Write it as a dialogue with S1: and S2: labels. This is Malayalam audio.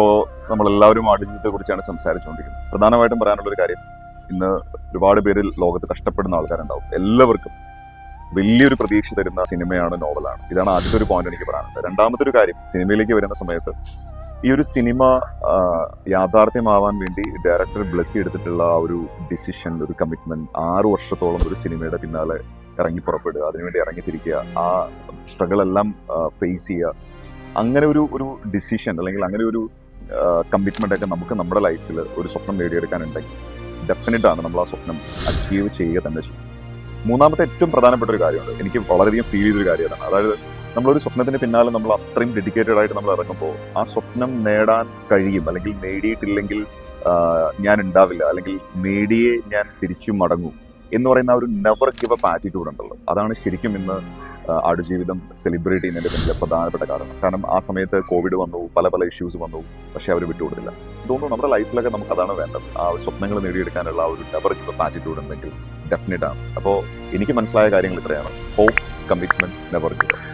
S1: ഇപ്പോൾ നമ്മളെല്ലാവരും ആടുജീവിതത്തെ കുറിച്ചാണ് സംസാരിച്ചുകൊണ്ടിരിക്കുന്നത്. പ്രധാനമായിട്ടും പറയാനുള്ള ഒരു കാര്യം ഇന്ന് ഒരുപാട് പേരിൽ ലോകത്ത് കഷ്ടപ്പെടുന്ന ആൾക്കാരുണ്ടാവും. എല്ലാവർക്കും വലിയൊരു പ്രതീക്ഷ തരുന്ന സിനിമയാണ് നോവലാണ്. ഇതാണ് ആദ്യത്തെ ഒരു പോയിന്റ് എനിക്ക് പറയാനുള്ളത്. രണ്ടാമത്തെ ഒരു കാര്യം സിനിമയിലേക്ക് വരുന്ന സമയത്ത് ഈ ഒരു സിനിമ യാഥാർത്ഥ്യമാവാൻ വേണ്ടി ഡയറക്ടർ ബ്ലസ് എടുത്തിട്ടുള്ള ആ ഒരു ഡിസിഷൻ ഒരു കമ്മിറ്റ്മെന്റ് ആറ് വർഷത്തോളം ഒരു സിനിമയുടെ പിന്നാലെ ഇറങ്ങി പുറപ്പെടുക അതിനുവേണ്ടി ഇറങ്ങിത്തിരിക്കുക ആ സ്ട്രഗിൾ എല്ലാം ഫേസ് ചെയ്യുക അങ്ങനെ ഒരു ഒരു ഡിസിഷൻ അല്ലെങ്കിൽ അങ്ങനെ ഒരു കമ്മിറ്റ്മെന്റ് ഒക്കെ നമുക്ക് നമ്മുടെ ലൈഫിൽ ഒരു സ്വപ്നം നേടിയെടുക്കാനുണ്ടെങ്കിൽ ഡെഫിനറ്റ് ആണ് നമ്മൾ ആ സ്വപ്നം അച്ചീവ് ചെയ്യുക തന്നെ ചെയ്യും. മൂന്നാമത്തെ ഏറ്റവും പ്രധാനപ്പെട്ട ഒരു കാര്യമാണ് എനിക്ക് വളരെയധികം ഫീൽ ചെയ്തൊരു കാര്യം അതാണ്. അതായത് നമ്മളൊരു സ്വപ്നത്തിന് പിന്നാലെ നമ്മൾ അത്രയും ഡെഡിക്കേറ്റഡ് ആയിട്ട് നമ്മൾ ഇറങ്ങുമ്പോൾ ആ സ്വപ്നം നേടാൻ കഴിയും. അല്ലെങ്കിൽ നേടിയിട്ടില്ലെങ്കിൽ ഞാൻ ഉണ്ടാവില്ല. അല്ലെങ്കിൽ നേടിയേ ഞാൻ തിരിച്ചു മടങ്ങും എന്ന് പറയുന്ന ഒരു നെവർ ഗിവ് അപ്പ് ആറ്റിറ്റ്യൂഡ് ഉണ്ടല്ലോ. അതാണ് ശരിക്കും ഇന്ന് ആടുജീവിതം സെലിബ്രേറ്റ് ചെയ്യുന്നതിന്റെ പിന്നിലെ പ്രധാനപ്പെട്ട കാരണം. കാരണം ആ സമയത്ത് കോവിഡ് വന്നു പല പല ഇഷ്യൂസ് വന്നു പക്ഷേ അവർ വിട്ടുകൊടുത്തില്ല. തോന്നുന്നു നമ്മുടെ ലൈഫിലൊക്കെ നമുക്ക് അതാണ് വേണ്ടത്. ആ സ്വപ്നങ്ങൾ നേടിയെടുക്കാനുള്ള ആ ഒരു ഡബർ ആറ്റിറ്റ്യൂഡ് ഉണ്ടെങ്കിൽ ഡെഫിനറ്റ് ആണ്. അപ്പോൾ എനിക്ക് മനസ്സിലായ കാര്യങ്ങൾ ഇത്രയാണ്. Hope commitment never give